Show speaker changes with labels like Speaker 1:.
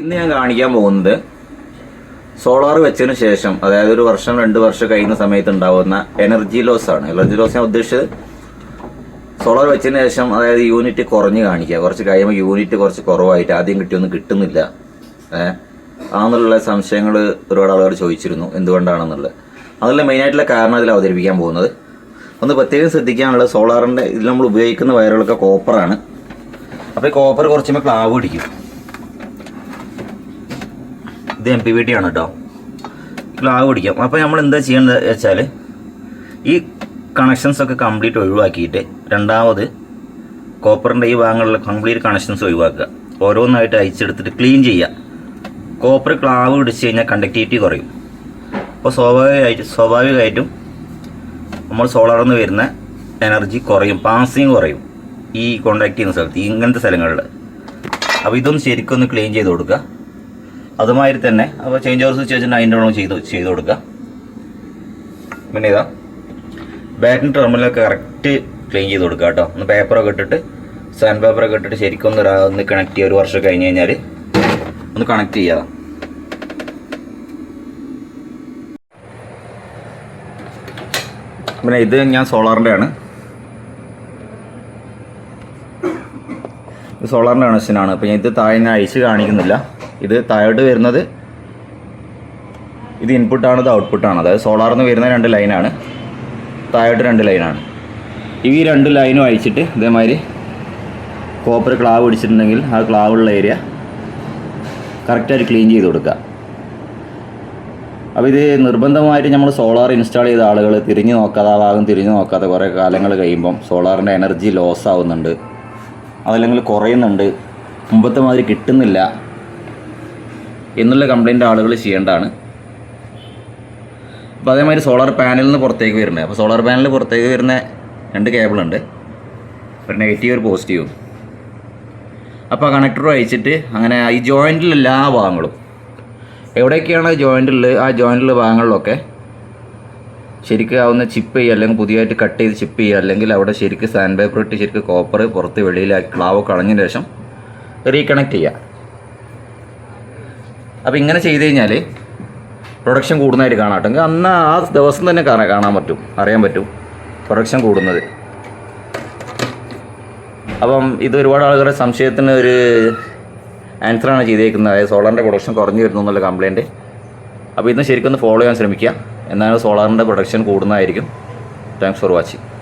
Speaker 1: ഇന്ന് ഞാൻ കാണിക്കാൻ പോകുന്നത് സോളാർ വെച്ചതിന് ശേഷം അതായത് ഒരു വർഷം രണ്ട് വർഷം കഴിയുന്ന സമയത്ത് ഉണ്ടാവുന്ന എനർജി ലോസ് ആണ്. എനർജി ലോസ് ഞാൻ ഉദ്ദേശിച്ചത് സോളാർ വെച്ചതിന് ശേഷം അതായത് യൂണിറ്റ് കുറഞ്ഞ് കാണിക്കുക. കുറച്ച് കഴിയുമ്പോൾ യൂണിറ്റ് കുറച്ച് കുറവായിട്ട് ആദ്യം കിട്ടിയൊന്നും കിട്ടുന്നില്ല. ഏഹ് ആണെന്നുള്ള സംശയങ്ങൾ ഒരുപാട് ആളുകൾ ചോദിച്ചിരുന്നു എന്തുകൊണ്ടാണെന്നുള്ളത്. അതിലെ മെയിനായിട്ടുള്ള കാരണം ഇതിൽ അവതരിപ്പിക്കാൻ പോകുന്നത്. ഒന്ന് പ്രത്യേകം ശ്രദ്ധിക്കാനുള്ളത് സോളാറിന്റെ ഇതിൽ നമ്മൾ ഉപയോഗിക്കുന്ന വയറുകളൊക്കെ കോപ്പറാണ് അപ്പോൾ ഈ കോപ്പർ കുറച്ചുമ്പോൾ ക്ലാവ് പിടിക്കും ഇത് എം പി വി ടി ആണ് കേട്ടോ ക്ലാവ് പിടിക്കാം. അപ്പോൾ നമ്മൾ എന്താ ചെയ്യേണ്ടത് വെച്ചാൽ ഈ കണക്ഷൻസ് ഒക്കെ കംപ്ലീറ്റ് ഒഴിവാക്കിയിട്ട് രണ്ടാമത് കോപ്പറിന്റെ ഈ ഭാഗങ്ങളിലെ കംപ്ലീറ്റ് കണക്ഷൻസ് ഒഴിവാക്കുക. ഓരോന്നായിട്ട് അയച്ചെടുത്തിട്ട് ക്ലീൻ ചെയ്യുക. കോപ്പർ ക്ലാവ് പിടിച്ച് കഴിഞ്ഞാൽ കണ്ടക്ടിവിറ്റി കുറയും. അപ്പോൾ സ്വാഭാവികമായിട്ട് സ്വാഭാവികമായിട്ടും നമ്മൾ സോളാറിൽ നിന്ന് വരുന്ന എനർജി കുറയും. പാസിങ് കുറയും. ഈ കോണ്ടാക്ട് ചെയ്യുന്ന സ്ഥലത്ത് ഇങ്ങനത്തെ സ്ഥലങ്ങളിൽ അപ്പോൾ ഇതൊന്ന് ശരിക്കൊന്ന് ക്ലീൻ ചെയ്ത് കൊടുക്കുക. അതുമാതിരി തന്നെ അപ്പോൾ ചേഞ്ച് ഓവർ സ്വിച്ച് വെച്ചിട്ട് അതിന്റെ ഉള്ളിൽ ചെയ്ത് ചെയ്ത് കൊടുക്കുക പിന്നെ ഇതാ ബാറ്റിന് ടെർമിനലൊക്കെ കറക്റ്റ് ക്ലീൻ ചെയ്ത് കൊടുക്കുക കേട്ടോ. ഒന്ന് പേപ്പറൊക്കെ ഇട്ടിട്ട് സാൻഡ് പേപ്പറൊക്കെ ഇട്ടിട്ട് ശരിക്കും ഒന്ന് ഒന്ന് കണക്ട് ചെയ്യുക ഒരു വർഷം കഴിഞ്ഞ് കഴിഞ്ഞാൽ ഒന്ന് കണക്ട് ചെയ്യുക പിന്നെ ഇത് ഞാൻ സോളാറിന്റെ ആണ്. സോളാറിന്റെ കണക്ഷനാണ് അപ്പോൾ ഞാൻ ഇത് താഴെ ഞാൻ അഴിച്ച് കാണിക്കുന്നില്ല. ഇത് താഴോട്ട് വരുന്നത് ഇത് ഇൻപുട്ടാണ് ഇത് ഔട്ട്പുട്ടാണ് അതായത് സോളാറിൽ നിന്ന് വരുന്ന രണ്ട് ലൈനാണ് താഴോട്ട് രണ്ട് ലൈനാണ് ഈ രണ്ട് ലൈനും അയച്ചിട്ട് ഇതേമാതിരി കോപ്പർ ക്ലാവ് പിടിച്ചിട്ടുണ്ടെങ്കിൽ ആ ക്ലാവുള്ള ഏരിയ കറക്റ്റായിട്ട് ക്ലീൻ ചെയ്ത് കൊടുക്കുക. അപ്പോൾ ഇത് നിർബന്ധമായിട്ട് നമ്മൾ സോളാർ ഇൻസ്റ്റാൾ ചെയ്ത ആളുകൾ തിരിഞ്ഞു നോക്കാതെ ആ ഭാഗം തിരിഞ്ഞു നോക്കാതെ കുറേ കാലങ്ങൾ കഴിയുമ്പം സോളാറിന്റെ എനർജി ലോസ് ആവുന്നുണ്ട്. അതല്ലെങ്കിൽ കുറയുന്നുണ്ട്. മുമ്പത്തെ മാതിരി കിട്ടുന്നില്ല. എന്നുള്ള കംപ്ലൈന്റ് ആളുകൾ ചെയ്യേണ്ടതാണ്. അപ്പോൾ അതേമാതിരി സോളാർ പാനലിൽ നിന്ന് പുറത്തേക്ക് വരുന്നത്. അപ്പോൾ സോളാർ പാനലിൽ പുറത്തേക്ക് വരുന്ന രണ്ട് കേബിളുണ്ട് ഒരു നെഗറ്റീവ് ഒരു പോസിറ്റീവും അപ്പോൾ ആ കണക്ടർ അയച്ചിട്ട് അങ്ങനെ ഈ ജോയിന്റിലുള്ള എല്ലാ ഭാഗങ്ങളും. എവിടെയൊക്കെയാണ് ജോയിന്റിലുള്ളത് ആ ജോയിന്റുള്ള ഭാഗങ്ങളിലൊക്കെ ശരിക്കും ആവുന്ന ചിപ്പ് ചെയ്യുക അല്ലെങ്കിൽ പുതിയതായിട്ട് കട്ട് ചെയ്ത് ചിപ്പ് ചെയ്യുക അല്ലെങ്കിൽ അവിടെ ശരിക്കും സാൻഡ് പേപ്പർ ഇട്ട് ശരിക്കും കോപ്പർ പുറത്ത് വെളിയിലാക്കി ക്ലാവ് കളഞ്ഞതിന് ശേഷം റീകണക്ട് ചെയ്യുക. അപ്പോൾ ഇങ്ങനെ ചെയ്ത് കഴിഞ്ഞാൽ പ്രൊഡക്ഷൻ കൂടുന്നതായിട്ട് കാണാം കേട്ടോ. അന്ന് ആ ദിവസം തന്നെ കാണാൻ കാണാൻ പറ്റും. അറിയാൻ പറ്റും. പ്രൊഡക്ഷൻ കൂടുന്നത്. അപ്പം ഇത് ഒരുപാട് ആളുകളുടെ സംശയത്തിന് ഒരു ആൻസറാണ് ചെയ്തേക്കുന്നത്. അതായത് സോളാറിന്റെ പ്രൊഡക്ഷൻ കുറഞ്ഞു വരുന്നു എന്നുള്ള കംപ്ലയിന്റ് അപ്പോൾ ഇന്ന് ശരിക്കും ഒന്ന് ഫോളോ ചെയ്യാൻ ശ്രമിക്കുക. എന്നാലും സോളാറിന്റെ പ്രൊഡക്ഷൻ കൂടുന്നതായിരിക്കും. Thanks for watching